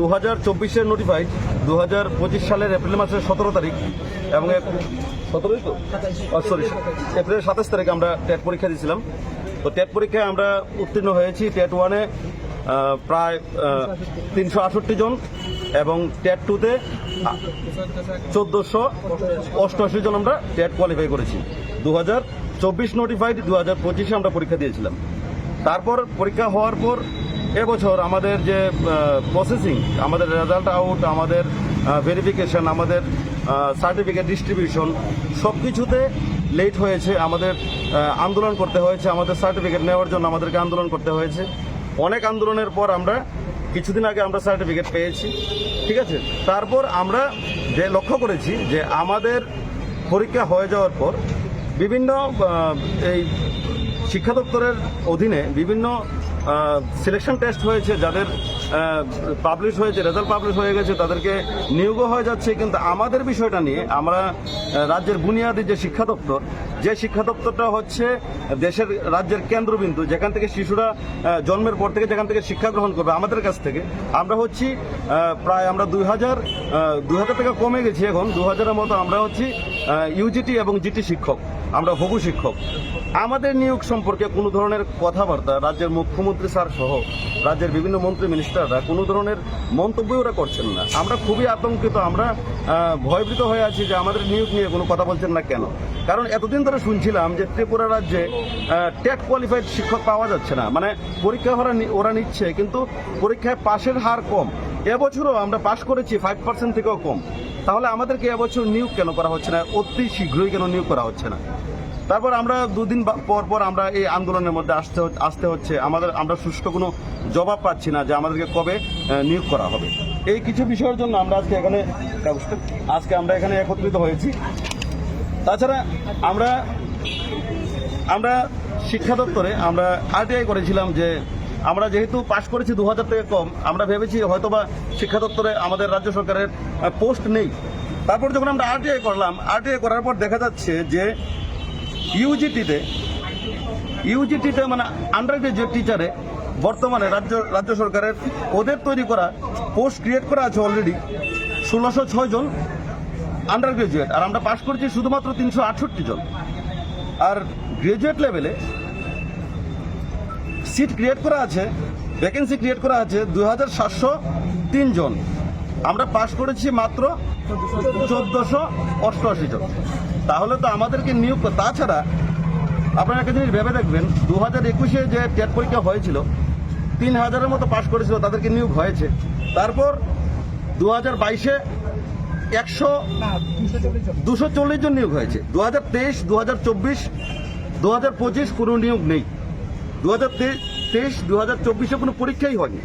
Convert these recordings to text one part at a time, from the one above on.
দু হাজার চব্বিশের নোটিফাইড দু হাজার পঁচিশ সালের এপ্রিল মাসের সতেরো তারিখ এবং সতেরোই তো? সরি এপ্রিলের সাতাশ তারিখে আমরা টেট পরীক্ষা দিয়েছিলাম। তো টেট পরীক্ষায় আমরা উত্তীর্ণ হয়েছি টেট ওয়ানে প্রায় তিনশো আটষট্টি জন এবং টেট টুতে চোদ্দোশো অষ্টআশি জন আমরা টেট কোয়ালিফাই করেছি। দু হাজার চব্বিশ নোটিফাইড দু হাজার পঁচিশে আমরা পরীক্ষা দিয়েছিলাম। তারপর পরীক্ষা হওয়ার পর এবছর আমাদের যে প্রসেসিং আমাদের রেজাল্ট আউট আমাদের ভেরিফিকেশন আমাদের সার্টিফিকেট ডিস্ট্রিবিউশন সব কিছুতে লেট হয়েছে, আমাদের আন্দোলন করতে হয়েছে, আমাদের সার্টিফিকেট নেওয়ার জন্য আমাদেরকে আন্দোলন করতে হয়েছে। অনেক আন্দোলনের পর আমরা কিছুদিন আগে আমরা সার্টিফিকেট পেয়েছি, ঠিক আছে? তারপর আমরা যে লক্ষ্য করেছি যে আমাদের পরীক্ষা হয়ে যাওয়ার পর বিভিন্ন এই শিক্ষা দপ্তরের অধীনে বিভিন্ন সিলেকশন টেস্ট হয়েছে, যাদের পাবলিশ হয়েছে রেজাল্ট পাবলিশ হয়ে গেছে, তাদেরকে নিয়োগও হয়ে যাচ্ছে। কিন্তু আমাদের বিষয়টা নিয়ে আমরা রাজ্যের বুনিয়াদী যে শিক্ষা দপ্তর, যে শিক্ষা দপ্তরটা হচ্ছে দেশের রাজ্যের কেন্দ্রবিন্দু, যেখান থেকে শিশুরা জন্মের পর থেকে যেখান থেকে শিক্ষা গ্রহণ করবে, আমাদের কাছ থেকে, আমরা হচ্ছি প্রায় আমরা দুই হাজার দুই হাজার টাকা কমে গেছি এখন দু হাজারের মতো আমরা হচ্ছি ইউজিটি এবং জিটি শিক্ষক। আমরা হবু শিক্ষক। আমাদের নিয়োগ সম্পর্কে কোনো ধরনের কথাবার্তা রাজ্যের মুখ্যমন্ত্রী স্যার সহ রাজ্যের বিভিন্ন মন্ত্রী মিনিস্টাররা কোনো ধরনের মন্তব্য ওরা করছেন না। আমরা খুবই আতঙ্কিত, আমরা ভয়ভীত হয়ে আছি যে আমাদের নিয়োগ নিয়ে কোনো কথা বলছেন না কেন। কারণ এতদিন ধরে শুনছিলাম যে ত্রিপুরা রাজ্যে টেট কোয়ালিফাইড শিক্ষক পাওয়া যাচ্ছে না। মানে পরীক্ষা ওরা ওরা নিচ্ছে, কিন্তু পরীক্ষায় পাশের হার কম। এবছরও আমরা পাশ করেছি, ফাইভ পার্সেন্ট থেকেও কম। তাহলে আমাদেরকে এবছর নিয়োগ কেন করা হচ্ছে না? অতি শীঘ্রই কেন নিয়োগ করা হচ্ছে না? তারপর আমরা দুদিন পর পর আমরা এই আন্দোলনের মধ্যে আসতে আসতে হচ্ছে। আমাদের আমরা সুষ্ঠু কোনো জবাব পাচ্ছি না যে আমাদেরকে কবে নিয়োগ করা হবে। এই কিছু বিষয়ের জন্য আমরা আজকে এখানে আজকে আমরা এখানে একত্রিত হয়েছি। তাছাড়া আমরা আমরা শিক্ষা দপ্তরে আমরা আরটিআই করেছিলাম যে আমরা যেহেতু পাশ করেছি দু হাজার থেকে কম, আমরা ভেবেছি হয়তোবা শিক্ষা দপ্তরে আমাদের রাজ্য সরকারের পোস্ট নেই। তারপর যখন আমরা আরটিআই করলাম আরটিআই করার পর দেখা যাচ্ছে যে ইউজিটিতে ইউজিটিতে মানে আন্ডার গ্রাজুয়েট টিচারে বর্তমানে রাজ্য রাজ্য সরকারের ওদের তৈরি করা পোস্ট ক্রিয়েট করা আছে অলরেডি ষোলোশো ছয় জন আন্ডার গ্রাজুয়েট আর আমরা পাশ করেছি শুধুমাত্র তিনশো আটষট্টি জন। আর গ্রাজুয়েট লেভেলে সিট ক্রিয়েট করা আছে ভ্যাকেন্সি ক্রিয়েট করা আছে দুই হাজার সাতশো তিন জন। আমরা পাশ করেছি মাত্র চোদ্দশো অষ্টআশি জন। তাহলে তো আমাদেরকে নিয়োগ তাছাড়া আপনারা একটা জিনিস ভেবে দেখবেন দু হাজার একুশে যে টেট পরীক্ষা হয়েছিল, তিন হাজারের মতো পাশ করেছিল, তাদেরকে নিয়োগ হয়েছে। তারপর দু হাজার বাইশে একশো দুশো চল্লিশ জন নিয়োগ হয়েছে। দু হাজার তেইশ দু হাজার চব্বিশ দু হাজার পঁচিশ কোনো নিয়োগ নেই। দু হাজার তেইশ দু হাজার চব্বিশে কোনো পরীক্ষাই হয়নি।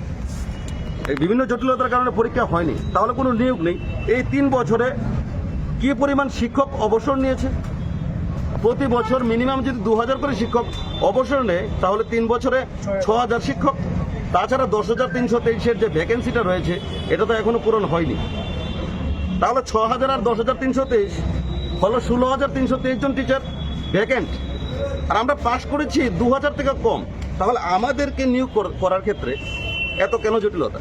বিভিন্ন জটিলতার কারণে পরীক্ষা হয়নি। তাহলে কোনো নিয়োগ নেই। এই তিন বছরে কি পরিমাণ শিক্ষক অবসর নিয়েছে? প্রতি বছর মিনিমাম যদি দু হাজার করে শিক্ষক অবসর নেয়, তাহলে তিন বছরে ছ হাজার শিক্ষক। তাছাড়া দশ হাজার তিনশো তেইশের যে ভ্যাকেন্সিটা রয়েছে, এটা তো এখনও পূরণ হয়নি। তাহলে ছ হাজার আর দশ হাজার তিনশো তেইশ হলো ষোলো হাজার তিনশো তেইশ জন টিচার ভ্যাকেন্ট আর আমরা পাশ করেছি দু হাজার থেকে কম। তাহলে আমাদেরকে নিয়োগ কর- করার ক্ষেত্রে এত কেন জটিলতা?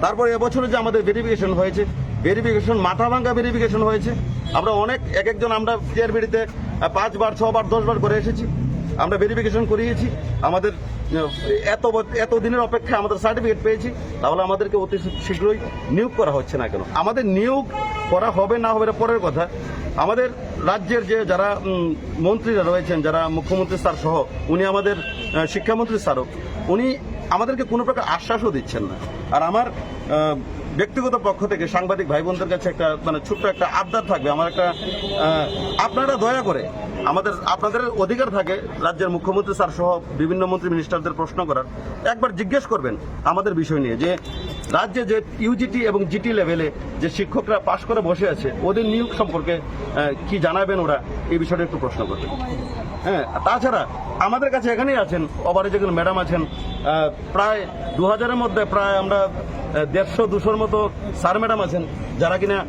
তারপরে এবছরে যে আমাদের ভেরিফিকেশন হয়েছে ভেরিফিকেশন মাথা ভাঙ্গা ভেরিফিকেশন হয়েছে। আমরা অনেক এক একজন আমরা টিআরবিডিতে পাঁচবার, ছবার, দশবার করে এসেছি। আমরা ভেরিফিকেশন করিয়েছি। আমাদের এত এত দিনের অপেক্ষায় আমাদের সার্টিফিকেট পেয়েছি। তাহলে আমাদেরকে অতি শীঘ্রই নিয়োগ করা হচ্ছে না কেন? আমাদের নিয়োগ করা হবে না হবে পরের কথা। আমাদের রাজ্যের যে যারা মন্ত্রীরা রয়েছেন, যারা মুখ্যমন্ত্রী স্যার সহ, উনি আমাদের শিক্ষামন্ত্রী স্যারও, উনি আমাদেরকে কোনো প্রকার আশ্বাসও দিচ্ছেন না। আর আমার ব্যক্তিগত পক্ষ থেকে সাংবাদিক ভাই বোনদের কাছে একটা মানে ছোট্ট একটা আবদার থাকবে, আমার একটা আপনারা দয়া করে, আমাদের, আপনাদের অধিকার থাকে রাজ্যের মুখ্যমন্ত্রী স্যার সহ বিভিন্ন মন্ত্রী মিনিস্টারদের প্রশ্ন করার। একবার জিজ্ঞেস করবেন আমাদের বিষয় নিয়ে যে রাজ্যে যে ইউজিটি এবং জিটি লেভেলে যে শিক্ষকরা পাশ করে বসে আছে, ওদের নিয়োগ সম্পর্কে কি জানাবেন ওরা? এই বিষয়টা একটু প্রশ্ন করবেন হ্যাঁ তাছাড়া আমাদের কাছে এখানেই আছেন ওভারে যেগুলো ম্যাডাম আছেন প্রায় দু হাজারের মধ্যে প্রায় আমরা দেড়শো, দুশোর মতো স্যার ম্যাডাম আছেন, যারা কিনা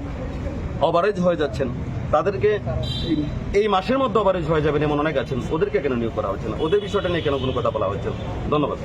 ওভারেজ হয়ে যাচ্ছেন। তাদেরকে এই- এই মাসের মধ্যে অভারেজ হয়ে যাবেন এমন অনেক আছেন, ওদেরকে কেন নিয়োগ করা হচ্ছে না? ওদের বিষয়টা নিয়ে কেন কোনো কথা বলা হচ্ছে ধন্যবাদ।